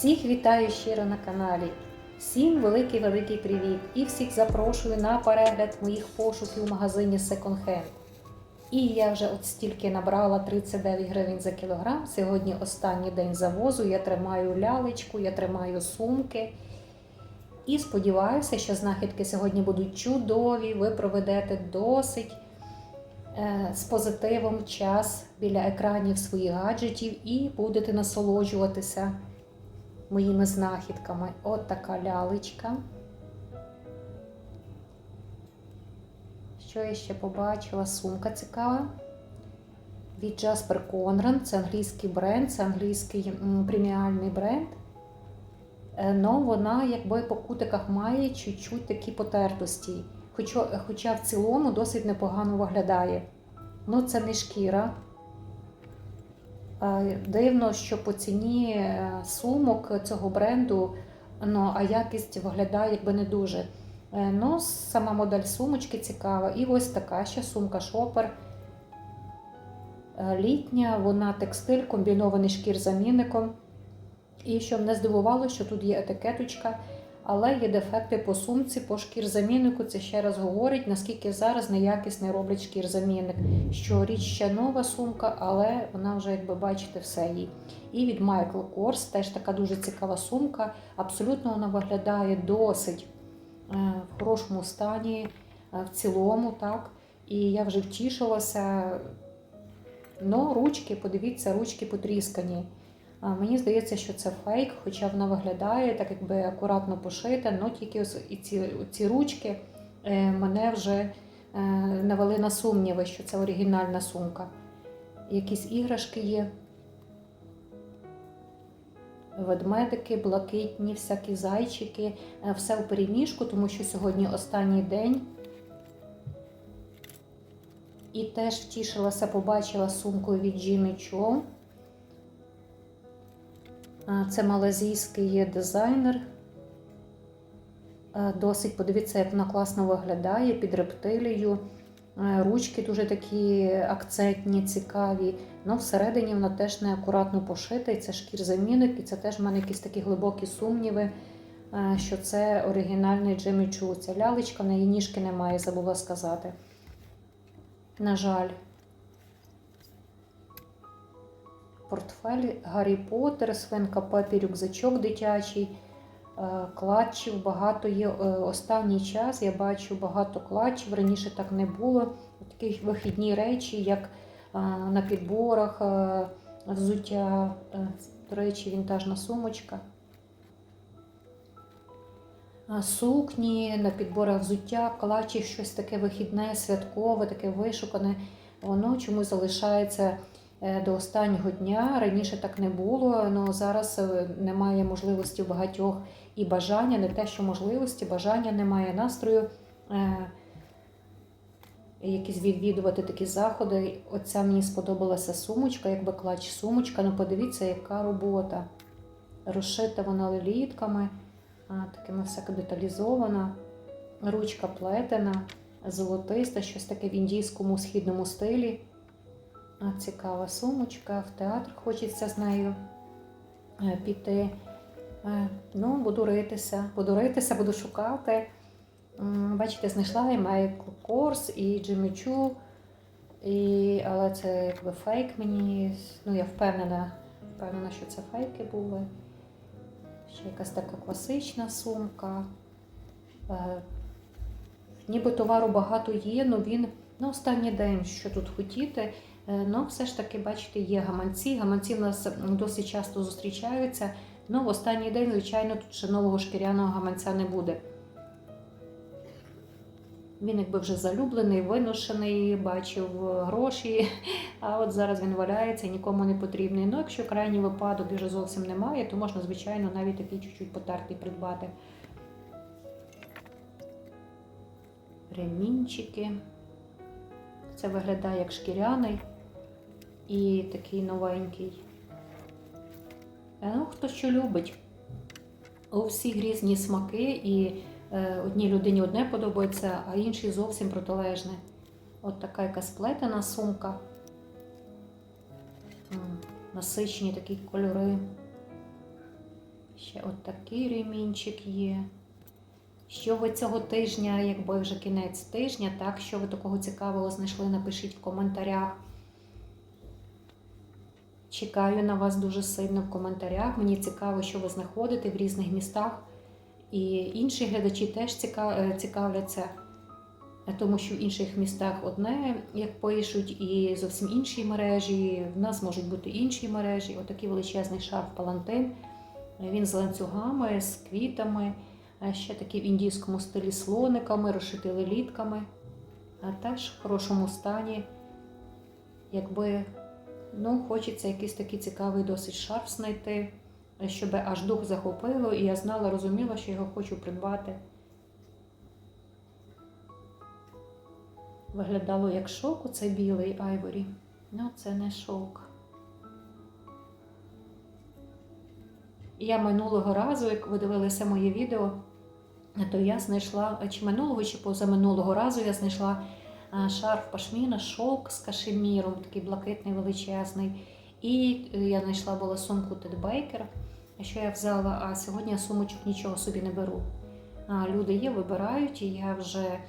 Всіх вітаю щиро на каналі. Всім великий-великий привіт! І всіх запрошую на перегляд моїх пошуків в магазині Second Hand. І я вже от стільки набрала 39 гривень за кілограм. Сьогодні останній день завозу. Я тримаю лялечку, я тримаю сумки. І сподіваюся, що знахідки сьогодні будуть чудові. Ви проведете досить е, з позитивом час біля екранів своїх гаджетів і будете насолоджуватися моїми знахідками. От така лялечка. Що я ще побачила? Сумка цікава. Від Jasper Conran. Це англійський бренд, це англійський преміальний бренд. Е, Но вона, якби по кутиках має чуть-чуть такі потертості. Хоча, хоча в цілому досить непогано виглядає. Ну, це не шкіра. Е, Дивно, що по ціні е, сумок цього бренду, ну, а якість виглядає якби не дуже. Е, Ну, сама модель сумочки цікава. І ось така ще сумка шопер. Літня, вона текстиль, комбінований шкір замінником. І що мене здивувало, що тут є етикеточка, але є дефекти по сумці, по шкір-заміннику. Це ще раз говорить, наскільки зараз неякісний роблять шкір-замінник. Що річ ще нова сумка, але вона вже, як ви бачите, все їй. І від Michael Kors теж така дуже цікава сумка. Абсолютно вона виглядає досить е, в хорошому стані, е, в цілому, так. І я вже втішилася. Ну, ручки, подивіться, ручки потріскані. Мені здається, що це фейк, хоча вона виглядає так, якби акуратно пошита, але тільки ось і ці, ці ручки е, мене вже е, навели на сумніви, що це оригінальна сумка. Якісь іграшки є. Ведмедики, блакитні, всякі зайчики, Е, все в переміжку, тому що сьогодні останній день. І теж втішилася, побачила сумку від Jimmy Choo. Це малазійський дизайнер. Досить, подивіться, як вона класно виглядає під рептилію. Ручки дуже такі акцентні, цікаві. Ну, всередині вона теж неакуратно пошита, і це шкір-замінник, і це теж в мене якісь такі глибокі сумніви, що це оригінальний Джиммі Чу. Ця лялечка, в неї ніжки немає, забула сказати. На жаль. Портфель Гаррі Поттер, свинка Пепі, рюкзачок дитячий, е, клатчів багато є. Е, Останній час я бачу багато клатчів. Раніше так не було. Такі вихідні речі, як е, на підборах, взуття, до речі, вінтажна сумочка. Сукні на підборах взуття, клатчі, щось таке вихідне, святкове, таке вишукане. Воно чомусь залишається до останнього дня. Раніше так не було, але зараз е, немає можливості у багатьох і бажання, не те, що можливості, бажання немає настрою. е, Якісь відвідувати такі заходи. Оця мені сподобалася сумочка, якби клач сумочка. Ну подивіться, яка робота. Розшита вона лелітками, такими всяко деталізована. Ручка плетена, золотиста, щось таке в індійському східному стилі. Цікава сумочка, в театр хочеться з нею е, піти. Е, Ну, буду ритися, буду ритися, буду шукати. Бачите, знайшла і Майкл Корс, і Джиммі Чу, і... але це якби фейк мені. Ну, я впевнена, впевнена, що це фейки були. Ще якась така класична сумка. Е, ніби товару багато є, але він на останній день, що тут хотіти. Е, Ну, все ж таки, бачите, є гаманці. Гаманці в нас досить часто зустрічаються. Ну, в останній день, звичайно, тут ще нового шкіряного гаманця не буде. Він якби вже залюблений, виношений, бачив гроші, а от зараз він валяється нікому не потрібний. Ну, якщо крайній випадок вже зовсім немає, то можна, звичайно, навіть такий чуть-чуть потертий придбати. Ремінчики. Це виглядає як шкіряний і такий новенький. Е, Ну, хто що любить. У всіх різні смаки, і е, одній людині одне подобається, а іншій зовсім протилежне. От така якась плетена сумка. Насичені такі кольори. Ще от такий ремінчик є. Що ви цього тижня, якби вже кінець тижня, так, що ви такого цікавого знайшли, напишіть в коментарях. Чекаю на вас дуже сильно в коментарях. Мені цікаво, що ви знаходите в різних містах. І інші глядачі теж е, цікавляться, е, тому що в інших містах одне, як пишуть, і зовсім інші мережі. В нас можуть бути інші мережі. Отакий величезний шарф палантин. Він з ланцюгами, з квітами, ще такий в індійському стилі слониками, розшитий лелітками. А теж в хорошому стані. Якби ну, хочеться якийсь такий цікавий досить шарф знайти, щоб аж дух захопило, і я знала, розуміла, що його хочу придбати. Виглядало як шовк, оцей білий айворі. Ну, це не шовк. Я минулого разу, як ви дивилися моє відео, то я знайшла, чи минулого, чи позаминулого разу я знайшла шарф пашміна, шовк з кашеміром, такий блакитний величезний. І е, я знайшла була сумку Тед Бейкер, що я взяла, а сьогодні я сумочок нічого собі не беру. Люди є, вибирають, і я вже е,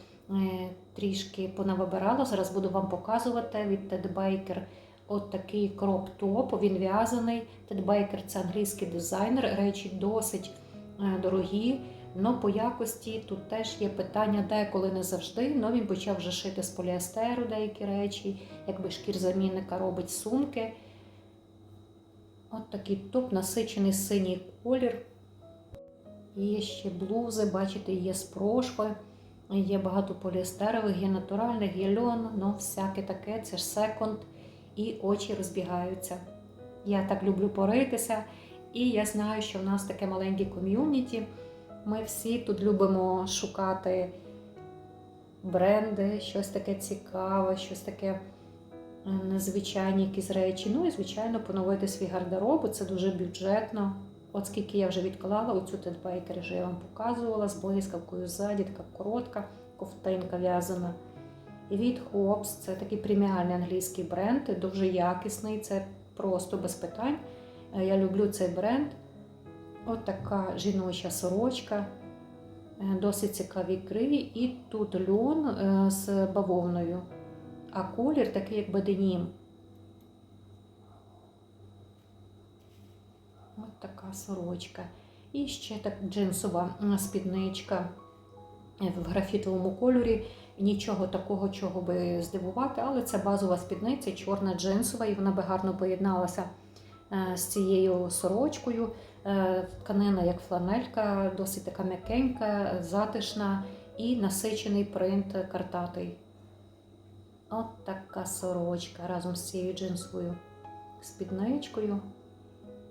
трішки понавибирала. Зараз буду вам показувати від Тед Бейкер. От такий кроп-топ, він в'язаний. Тед Бейкер це англійський дизайнер, речі досить е, дорогі. Но по якості тут теж є питання, деколи не завжди. Но він почав вже шити з поліестеру деякі речі, якби шкір замінника робить сумки. От такий топ, насичений синій колір. Є ще блузи, бачите, є з прошви, є багато поліестерових, є натуральних, є льон, ну всяке таке, це ж секонд, і очі розбігаються. Я так люблю поритися, і я знаю, що в нас таке маленьке ком'юніті. Ми всі тут любимо шукати бренди, щось таке цікаве, щось таке е, незвичайні якісь речі. Ну і, звичайно, поновити свій гардероб. Це дуже бюджетно. От скільки я вже відклала оцю тедбейкер, вже я вам показувала з блискавкою ззаді, така коротка ковтинка в'язана. Від Hobbs, це такий преміальний англійський бренд, дуже якісний, це просто без питань. Е, Я люблю цей бренд. От така жіноча сорочка, е, досить цікаві криві, і тут льон е, з бавовною, а колір такий, як беденім. От така сорочка. І ще так джинсова спідничка е, в графітовому кольорі. Нічого такого, чого би здивувати, але це базова спідниця, чорна джинсова, і вона би гарно поєдналася з цією сорочкою. Е, Тканина як фланелька, досить така м'якенька, затишна і насичений принт картатий. От така сорочка разом з цією джинсовою спідничкою.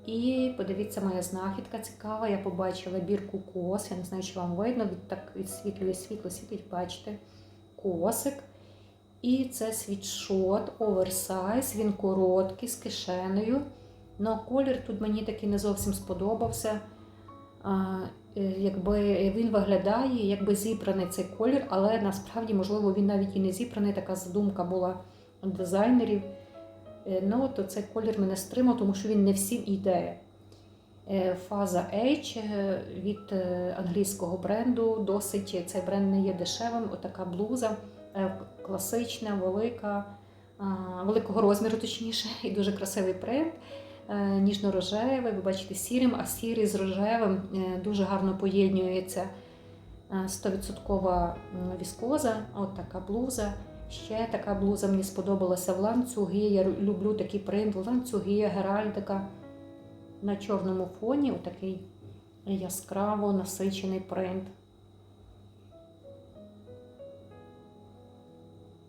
І подивіться, моя знахідка цікава. Я побачила бірку кос. Я не знаю, чи вам видно, від так відсвітлює світло, світить, бачите, косик. І це світшот, оверсайз, він короткий, з кишенею. Но колір тут мені такий не зовсім сподобався. Е, якби він виглядає, якби зібраний цей колір, але насправді, можливо, він навіть і не зібраний, така задумка була дизайнерів. Е, Ну, то цей колір мене стримав, тому що він не всім йде. Е, Фаза H від англійського бренду. Досить цей бренд не є дешевим. Отака блуза класична, велика, великого розміру, точніше, і дуже красивий принт. Е, Ніжно-рожевий, ви бачите, сірим, а сірий з рожевим е, дуже гарно поєднюється. Е, 100% віскоза, от така блуза. Ще така блуза мені сподобалася в ланцюги. Я люблю такий принт, ланцюги, геральдика. На чорному фоні отакий яскраво насичений принт.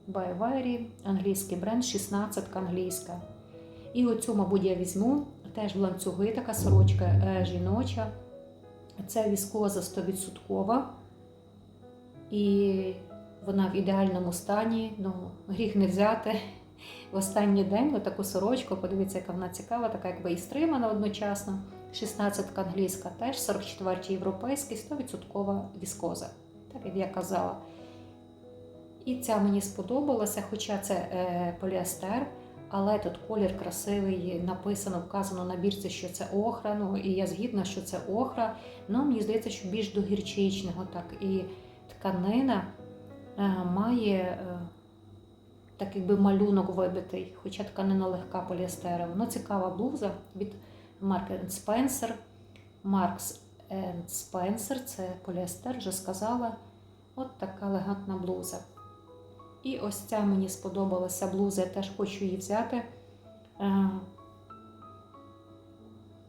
Байвайрі, англійський бренд, 16 англійська. І оцю, мабуть, я візьму. Теж в ланцюги така сорочка е, жіноча. Це віскоза 100%. І вона в ідеальному стані. Ну, гріх не взяти. В останній день таку сорочку, подивіться, яка вона цікава, така якби і стримана одночасно. 16 англійська теж, 44-й європейський, 100% віскоза, так як я казала. І ця мені сподобалася, хоча це е, поліестер, Але тут колір красивий, написано, вказано на бірці, що це охра. Ну і я згідна, що це охра. Ну мені здається, що більш до гірчичного, так і тканина е, має е, так якби малюнок вибитий, хоча тканина легка поліестерова. Ну, цікава блуза від марки Spencer. Marks Spencer, це поліестер, вже сказала. От така елегантна блуза. І ось ця мені сподобалася блуза, я теж хочу її взяти. Е,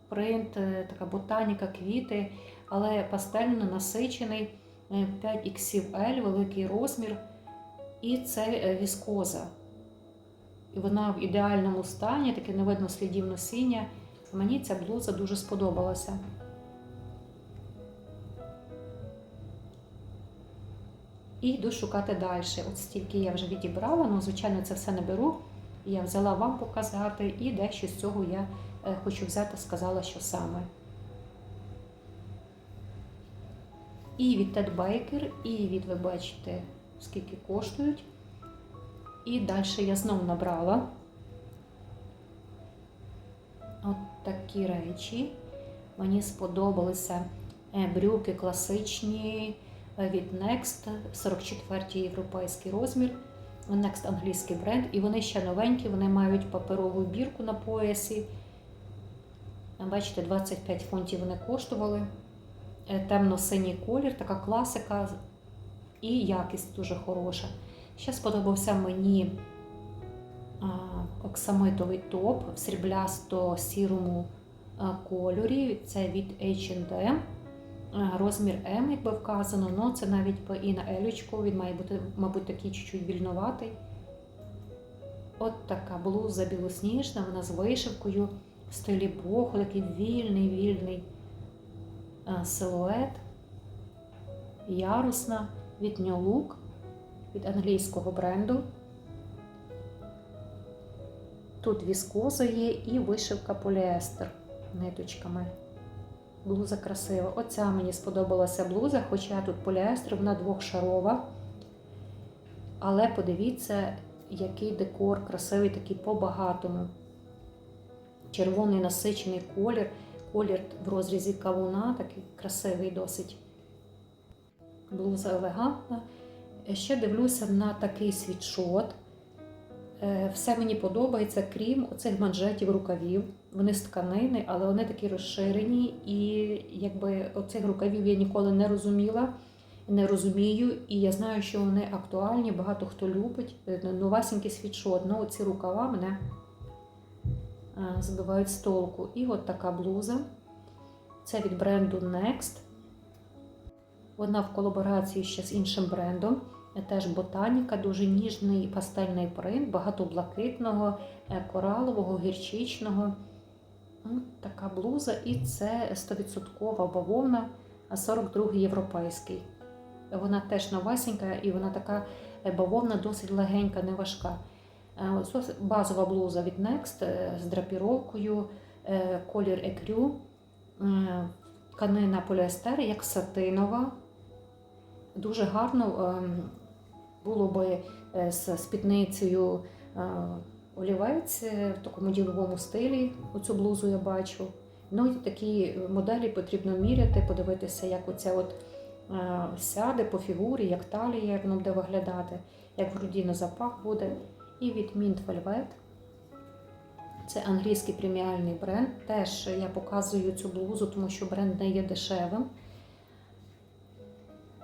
Принт, е, така ботаніка, квіти, але пастельно насичений е, 5XL, великий розмір. І це віскоза. І вона в ідеальному стані, таке не видно слідів носіння. Мені ця блуза дуже сподобалася. І йду шукати далі. От стільки я вже відібрала, ну, звичайно, це все не беру. Я взяла вам показати, і дещо з цього я е, хочу взяти, сказала, що саме. І від Ted Baker, і від, ви бачите, скільки коштують. І далі я знову набрала от такі речі. Мені сподобалися е, брюки класичні від Next, 44-й європейський розмір. Next англійський бренд, і вони ще новенькі, вони мають паперову бірку на поясі. Бачите, 25 фунтів вони коштували. Е, Темно-синій колір, така класика і якість дуже хороша. Ще сподобався мені оксамитовий топ в сріблясто-сірому кольорі. Це від H&M. А, Розмір М, якби вказано, але це навіть і на елючку. Він має бути, мабуть, такий чуть-чуть вільноватий. От така блуза білосніжна, вона з вишивкою в стилі боху, такий вільний, вільний силует, ярусна від New Look, від англійського бренду. Тут віскоза є і вишивка поліестер ниточками. Блуза красива. Оця мені сподобалася блуза, хоча тут поліестер, вона двохшарова. Але подивіться, який декор красивий, такий по-багатому. Червоний насичений колір, колір в розрізі кавуна, такий красивий досить. Блуза елегантна. Ще дивлюся на такий світшот. Е, Все мені подобається, крім оцих манжетів рукавів. Вони з тканини, але вони такі розширені. І якби оцих рукавів я ніколи не розуміла, не розумію. І я знаю, що вони актуальні, багато хто любить. Е, Новасенький світшот. Ну, оці рукава мене е, збивають з толку. І от така блуза. Це від бренду Next. Вона в колаборації ще з іншим брендом. Теж ботаніка, дуже ніжний пастельний принт, багато блакитного, е, коралового, гірчичного. Така блуза, і це 100% бавовна, 42-й європейський. Вона теж новесенька і вона така е, бавовна, досить легенька, не важка. Е, Базова блуза від Next е, з драпіровкою, е, колір екрю, е, тканина поліестер, як сатинова. Дуже гарно ем, було би е, з спідницею е, олівець е, в такому діловому стилі. Оцю блузу я бачу. Ну і такі моделі потрібно міряти, подивитися, як оця от сяде по фігурі, як талія, як воно буде виглядати, як в груді на запах буде. І від Mint Velvet. Це англійський преміальний бренд. Теж я показую цю блузу, тому що бренд не є дешевим.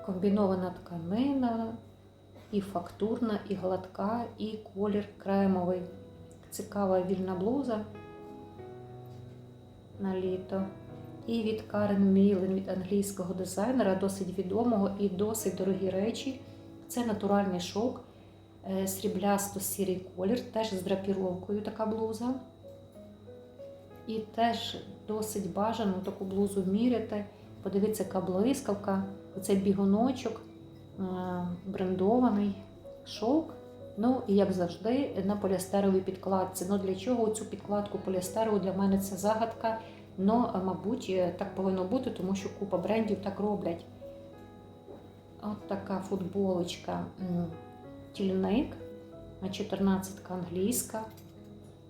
Комбінована тканина, і фактурна, і гладка, і колір кремовий. Цікава вільна блуза на літо. І від Карен Мілен, від англійського дизайнера, досить відомого і досить дорогі речі. Це натуральний шовк, е, сріблясто-сірий колір, теж з драпіровкою така блуза. І теж досить бажано таку блузу міряти. Подивіться, яка блискавка, оцей бігуночок брендований шовк. Ну і як завжди, на поліестеровій підкладці. Ну для чого цю підкладку поліестерову для мене це загадка. Ну, мабуть, е, так повинно бути, тому що купа брендів так роблять. От така футболочка Тільник, 14 англійська.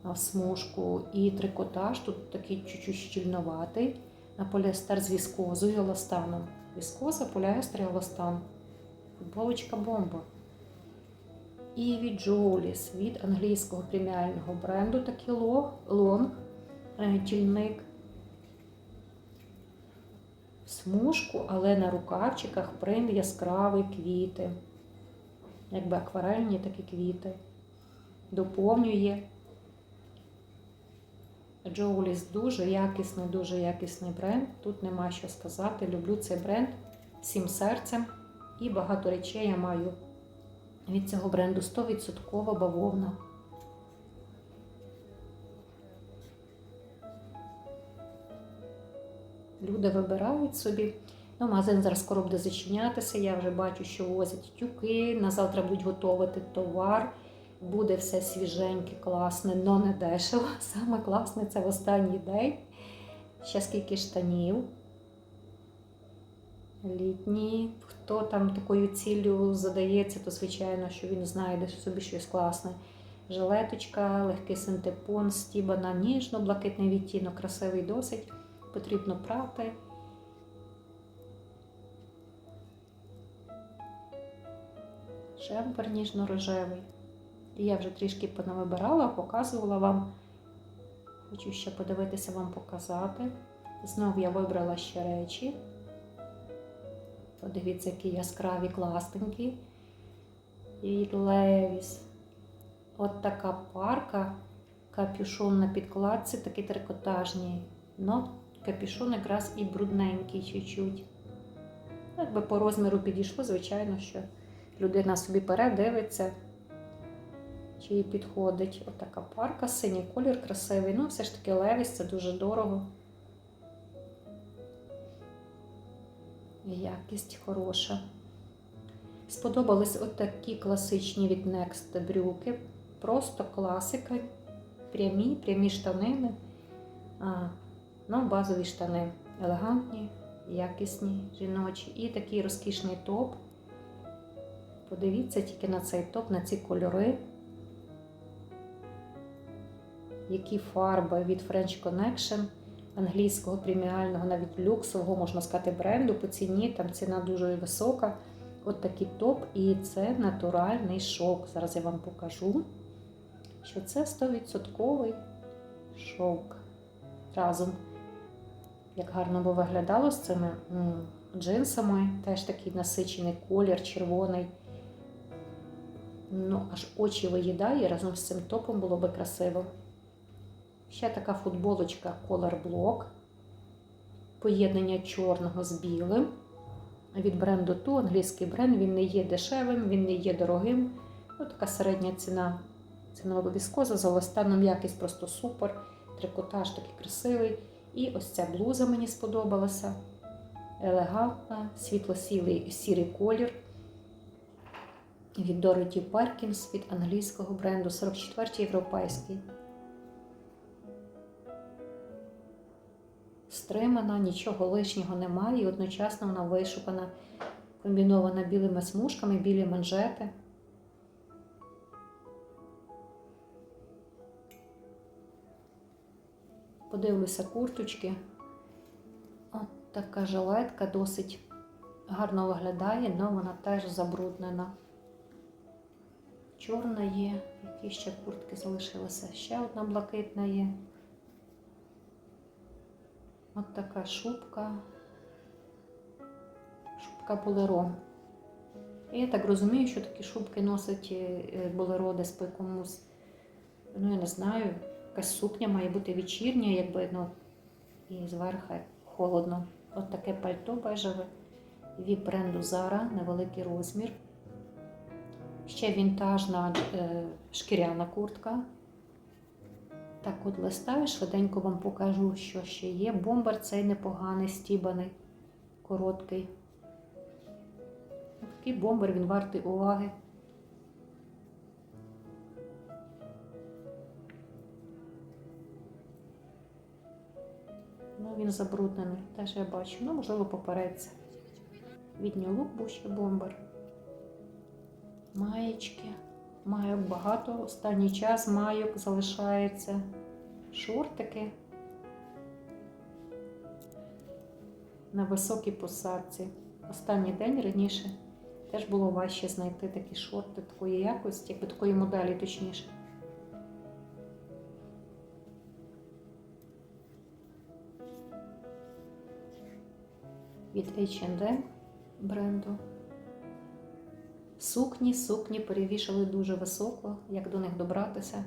в смужку і трикотаж. Тут такий чуть-чуть щільноватий. Поліестер з віскозою еластаном. Віскоза, поліестер еластан. Футболочка бомба. І від Джоліс, від англійського преміального бренду такий лонг, е, тільник. В Смужку, але на рукавчиках принт яскравий квіти. Якби акварельні такі квіти. Доповнює. Джоуліс дуже якісний, дуже якісний бренд. Тут нема що сказати. Люблю цей бренд всім серцем. І багато речей я маю від цього бренду 100% бавовна. Люди вибирають собі. Ну, магазин зараз скоро буде зачинятися. Я вже бачу, що возять тюки. На завтра будуть готувати товар. Буде все свіженьке, класне, але не дешево. Саме класне це в останній день. Ще скільки штанів. Літні. Хто там такою ціллю задається, то звичайно, що він знайде собі щось класне. Жилеточка, легкий синтепон, стібана, ніжно-блакитний відтінок, красивий досить. Потрібно прати. Шемпер ніжно-рожевий. І я вже трішки понавибирала, показувала вам. Хочу ще подивитися вам показати. Знову я вибрала ще речі. Подивіться, які яскраві класненькі. І Левіс. От така парка, капюшон на підкладці, такий трикотажний. Но капюшон якраз і брудненький чуть-чуть. Ну, Якби по розміру підійшло, звичайно, що людина собі бере, дивиться, чи їй підходить. От парка, синій колір красивий. Ну, все ж таки Левіс, це дуже дорого. Якість хороша. Сподобались отакі класичні від Next брюки. Просто класика. Прямі, прямі штанини. А, ну, базові штани. Елегантні, якісні, жіночі. І такий розкішний топ. Подивіться тільки на цей топ, на ці кольори. Які фарби від French Connection англійського преміального, навіть люксового, можна сказати, бренду по ціні. Там ціна дуже висока. От такий топ, і це натуральний шовк. Зараз я вам покажу, що це 100% шовк. Разом, як гарно би виглядало з цими джинсами, теж такий насичений колір, червоний. Ну, аж очі виїдає, разом з цим топом було би красиво. Ще така футболочка Color Block. Поєднання чорного з білим. Від бренду Ту, англійський бренд, він не є дешевим, він не є дорогим. Ну, така середня ціна. Цінова віскоза, з олостаном якість просто супер. Трикотаж такий красивий. І ось ця блуза мені сподобалася. Елегантна, світло-сірий сірий колір. Від Dorothy Perkins, від англійського бренду 44 європейський. Стримана, нічого лишнього немає, і одночасно вона вишукана, комбінована білими смужками, білі манжети. Подивлюся курточки. От така жилетка досить гарно виглядає, але вона теж забруднена. Чорна є, які ще куртки залишилися. Ще одна блакитна є. От така шубка. Шубка болеро. Я так розумію, що такі шубки носить е, болеро десь по якомусь, ну я не знаю, якась сукня має бути вечірня, якби ну, і зверху холодно. От таке пальто бежеве від бренду Zara, невеликий розмір. Ще вінтажна е, шкіряна куртка. Так, от листаю, швиденько вам покажу, що ще є. Бомбер цей непоганий, стібаний, короткий. Такий бомбер, він вартий уваги. Ну, він забруднений, теж я бачу. Ну, можливо, попереться. Від Look був ще бомбер. Маєчки. Майок багато. Останній час майок залишається. Шортики. На високій посадці. Останній день раніше теж було важче знайти такі шорти такої якості, якби такої моделі точніше. Від H&M бренду. Сукні, сукні перевішали дуже високо, як до них добратися.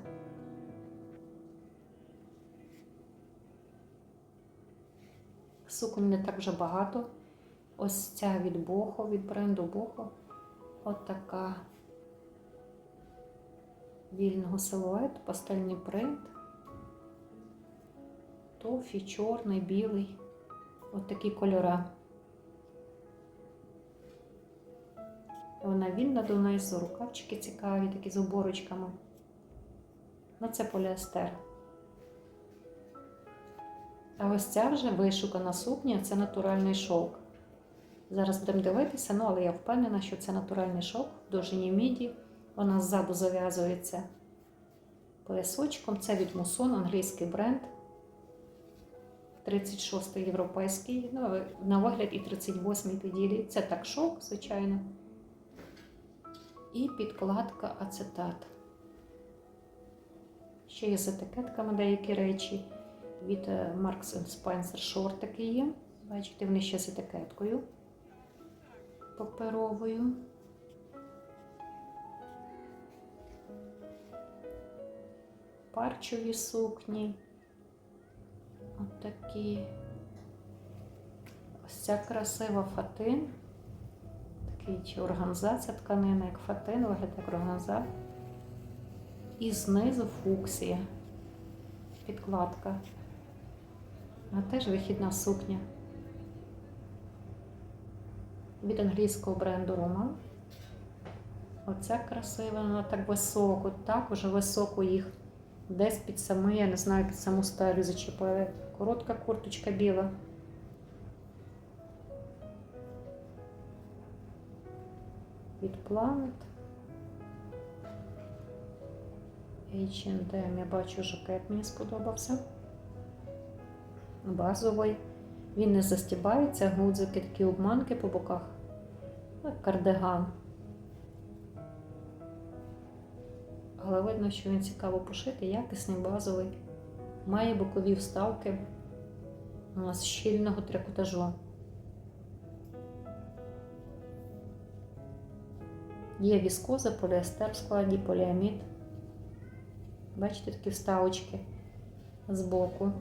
Суконь не так вже багато. Ось ця від Бохо, від бренду Бохо. От така вільного силуету, пастельний принт. Тофі, чорний, білий. От такі кольори. Вона вільна донизу, рукавчики цікаві, такі з оборочками. Ну, це поліестер. А ось ця вже вишукана сукня це натуральний шовк. Зараз будемо дивитися, ну але я впевнена, що це натуральний шовк в довжині міді. Вона ззаду зав'язується поясочком. Це від Muson, англійський бренд. 36 європейський, ну, на вигляд і 38-й піділі. Це так шовк, звичайно. І підкладка ацетат. Ще є з етикетками деякі речі. Від е, Marks Spencer шортики є. Бачите, вони ще з етикеткою паперовою. Парчові сукні. Отакі. Ось ця красива фатин. Такий органзація тканина, як фатин, виглядає як органза. І знизу фуксія. Підкладка. А теж вихідна сукня. Від англійського бренду Roman. Оця красива, вона так високо, так уже високо їх. Десь під саме, я не знаю, під саму стелю зачепили. Коротка курточка біла. Від Planet. H&M, я бачу, жакет мені сподобався. Базовий. Він не застібається, гудзики, такі обманки по боках. Кардиган. Але видно, що він цікаво пошитий, якісний, базовий. Має бокові вставки з щільного трикотажу. Є віскоза, поліестер в складі, поліамід. Бачите, такі вставочки збоку.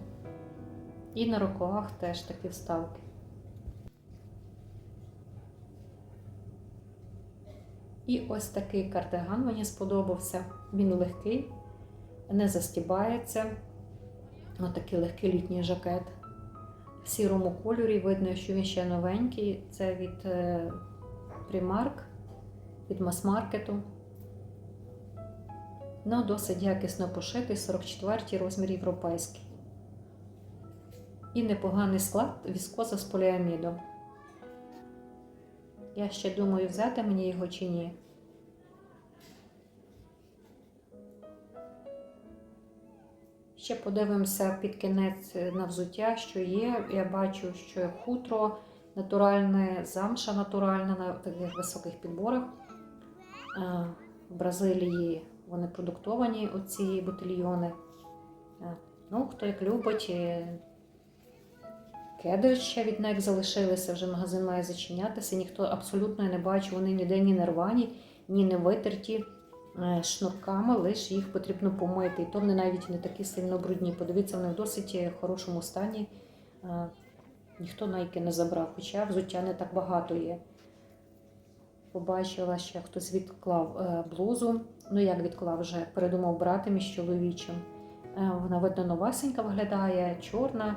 І на рукавах теж такі вставки. І ось такий кардиган мені сподобався. Він легкий, не застібається. Ось такий легкий літній жакет. В сірому кольорі видно, що він ще новенький. Це від е, Primark, від мас-маркету. Ну, досить якісно пошитий, 44 розмір європейський. І непоганий склад віскоза з поліамідом. Я ще думаю, взяти мені його чи ні. Ще подивимося під кінець на взуття, що є. Я бачу, що хутро натуральне, замша натуральна на таких високих підборах. Е, В Бразилії вони продуктовані, оці ботильйони. Е, Ну, хто як любить. Кеди ще від них залишилися, вже магазин має зачинятися. Ніхто абсолютно не бачив, вони ніде ні не рвані, ні не витерті е, шнурками, лише їх потрібно помити. І то вони навіть не такі сильно брудні. Подивіться, вони в досить хорошому стані. Ніхто найки не забрав, хоча взуття не так багато є. Побачила, що хтось відклав е, блузу. Ну, як відклав вже, передумав брати між чоловічим. Е, Вона видно новасенька виглядає, чорна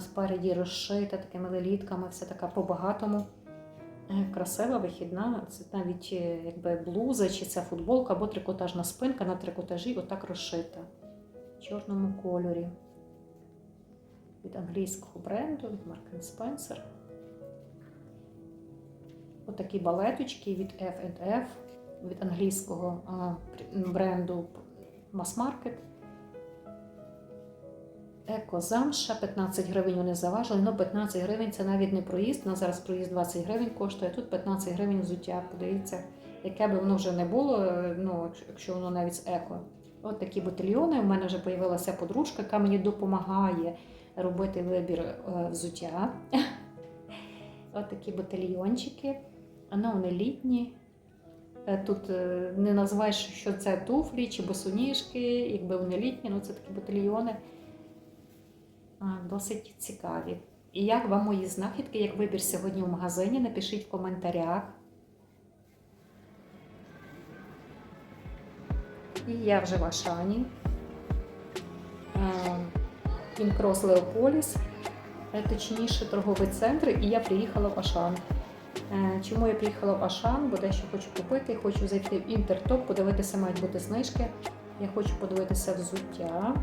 спереді розшита такими лелітками, все така по-багатому. Е, Красива, вихідна. Це навіть е, якби блуза, чи це футболка або трикотажна спинка на трикотажі, отак розшита. В чорному кольорі. Від англійського бренду, від Mark Spencer. Отакі балеточки від F&F. від англійського бренду Mass-Market. Еко-замша 15 гривень вони заважили. Ну, 15 гривень це навіть не проїзд. На зараз проїзд 20 гривень коштує, тут 15 гривень взуття. Подивіться, яке би воно вже не було, е, ну, якщо воно навіть з еко. От такі ботильйони. У мене вже з'явилася подружка, яка мені допомагає робити вибір е, взуття. От такі ботильйончики. Вони літні. Е, Тут е, не називаєш, що це туфлі чи босоніжки, якби вони літні, ну це такі ботильйони. Досить цікаві. І як вам мої знахідки, як вибір сьогодні в магазині, напишіть в коментарях. І я вже в Ашані. Кінкрос Леополіс, е, точніше торговий центр, і я приїхала в Ашан. Е, Чому я приїхала в Ашан? Бо дещо хочу купити, хочу зайти в інтертоп, подивитися, мають бути знижки. Я хочу подивитися взуття.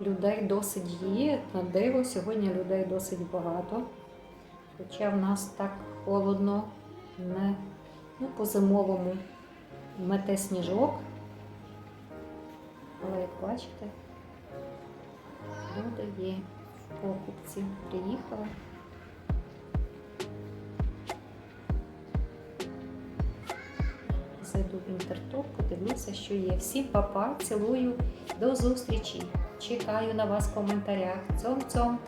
Людей досить є. На диво, сьогодні людей досить багато. Хоча в нас так холодно, не ну, по-зимовому мете сніжок. Але як бачите, люди є покупці. Приїхали. Зайду в інтертоп, подивлюся, що є. Всім па-па, цілую, до зустрічі. Чекаю на вас в коментарях. Цьом-цьом.